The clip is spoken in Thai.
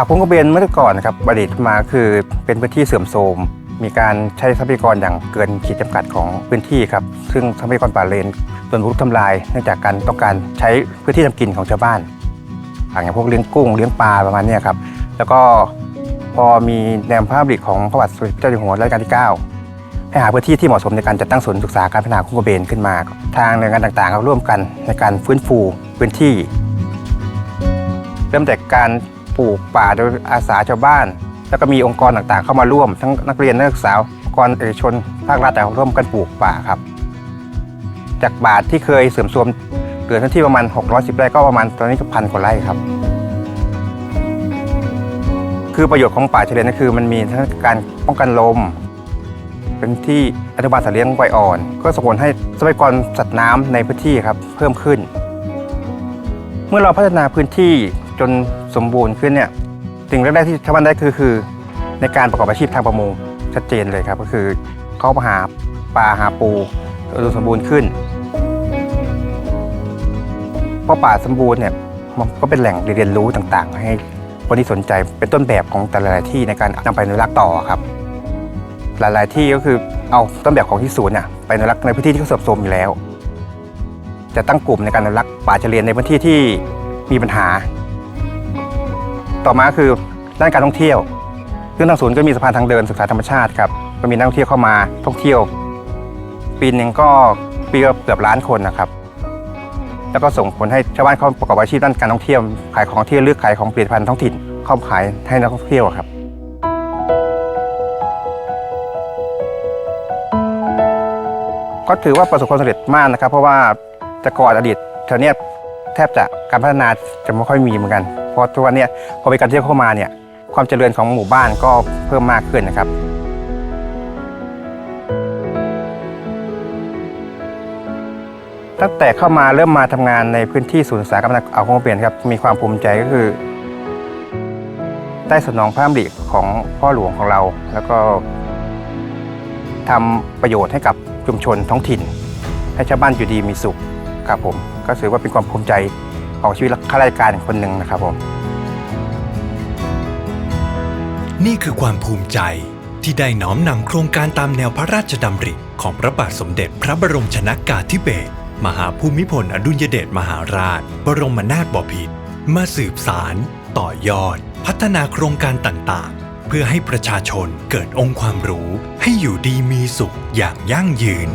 อ่าวคุ้งกระเบนเมื่อก่อนนะครับอดีตมาคือเป็นพื้นที่เสื่อมโทรมมีการใช้ทรัพยากรอย่างเกินขีดจำกัดของพื้นที่ครับ ซึ่งทรัพยากรป่าเลนโดนบุกรุกทำลาย เนื่องจากการต้องการใช้พื้นที่ทำกินของชาวบ้านอย่างพวกเลี้ยงกุ้งเลี้ยงปลาประมาณนี้ครับ แล้วก็พอมีแนวพระราชดำริของพระบาทสมเด็จพระเจ้าอยู่หัวรัชกาลที่ 9 ให้หาพื้นที่ที่เหมาะสมในการจัดตั้งศูนย์ศึกษาการพัฒนาคุ้งกระเบนขึ้นมา ทางหน่วยงานต่างๆก็ร่วมกันในการฟื้นฟูพื้นที่ เริ่มจากการ ปลูกป่าโดยอาสาชาวบ้าน แล้วก็มีองค์กรต่างๆ เข้ามาร่วม ทั้งนักเรียนนักศึกษาองค์กรเอกชนภาครัฐต่าร่วมกันปลูกป่าครับ จากป่าที่เคยเสื่อมโทรมเหลือพื้นที่ประมาณ 610 ไร่ก็ประมาณตอนนี้ก็พันกว่าไร่ครับ คือประโยชน์ของป่าชายเลนก็คือมันมีทั้งการป้องกันลมเป็นที่อนุบาลสัตว์เลี้ยงวัยอ่อน ก็ส่งผลให้ทรัพยากรสัตว์น้ำในพื้นที่ครับเพิ่มขึ้น เมื่อเราพัฒนาพื้นที่ จนสมบูรณ์ขึ้นเนี่ยสิ่งแรกๆที่ชาวบ้านได้คือคือ ในการประกอบอาชีพทางประมงชัดเจนเลยครับ ก็คือเขามาหาปลาหาปูอุดมสมบูรณ์ขึ้นเพราะป่าสมบูรณ์เนี่ยมันก็เป็นแหล่งเรียนรู้ต่างๆ ให้คนที่สนใจเป็นต้นแบบของแต่ละที่ในการนำไปอนุรักษ์ต่อครับ หลายๆที่ก็คือเอาต้นแบบของที่ศูนย์น่ะไปอนุรักษ์ในพื้นที่ที่เขาเสื่อมโทรมอยู่แล้ว จะตั้งกลุ่มในการอนุรักษ์ป่าเฉลียนในพื้นที่ที่มีปัญหา ต่อมาคือด้านการท่องเที่ยวซึ่งทางศูนย์ก็มีสะพานทางเดินศึกษาธรรมชาติครับก็มีนักท่องเที่ยวเข้ามาท่องเที่ยว ปีหนึ่งก็ปีละเกือบล้านคนนะครับ แล้วก็ส่งผลให้ชาวบ้านเขาประกอบอาชีพด้านการท่องเที่ยวขายของที่ระลึกขายของผลิตภัณฑ์ท้องถิ่นเข้าขายให้นักท่องเที่ยวครับก็ถือว่าประสบความสำเร็จมากนะครับ เพราะว่าแต่ก่อนอดีตแถวเนี้ยแทบจะการพัฒนาจะไม่ค่อยมีเหมือนกัน ราะทุกวันนี้พอมีการเที่ยวเข้ามาเนี่ยความเจริญของหมู่บ้านก็เพิ่มมากขึ้นนะครับตั้งแต่เข้ามาเริ่มมาทำงานในพื้นที่ศูนย์ศึกษาการพัฒนาเอาของเปลี่ยนครับมีความภูมิใจก็คือ ได้สนองพระดำริของพ่อหลวงของเรา แล้วก็ทำประโยชน์ให้กับชุมชนท้องถิ่น ให้ชาวบ้านอยู่ดีมีสุขครับผม ก็ถือว่าเป็นความภูมิใจ ของชีวิตข้าราชการคนหนึ่งนะครับผมนี่คือความภูมิใจที่ได้น้อมนำโครงการตามแนวพระราชดำริ ของพระบาทสมเด็จพระบรมชนากาธิเบศรมหาภูมิพลอดุลยเดชมหาราช บรมนาถบพิตรมาสืบสาร ต่อยอด พัฒนาโครงการต่างๆ เพื่อให้ประชาชนเกิดองค์ความรู้ให้อยู่ดีมีสุขอย่างยั่งยืน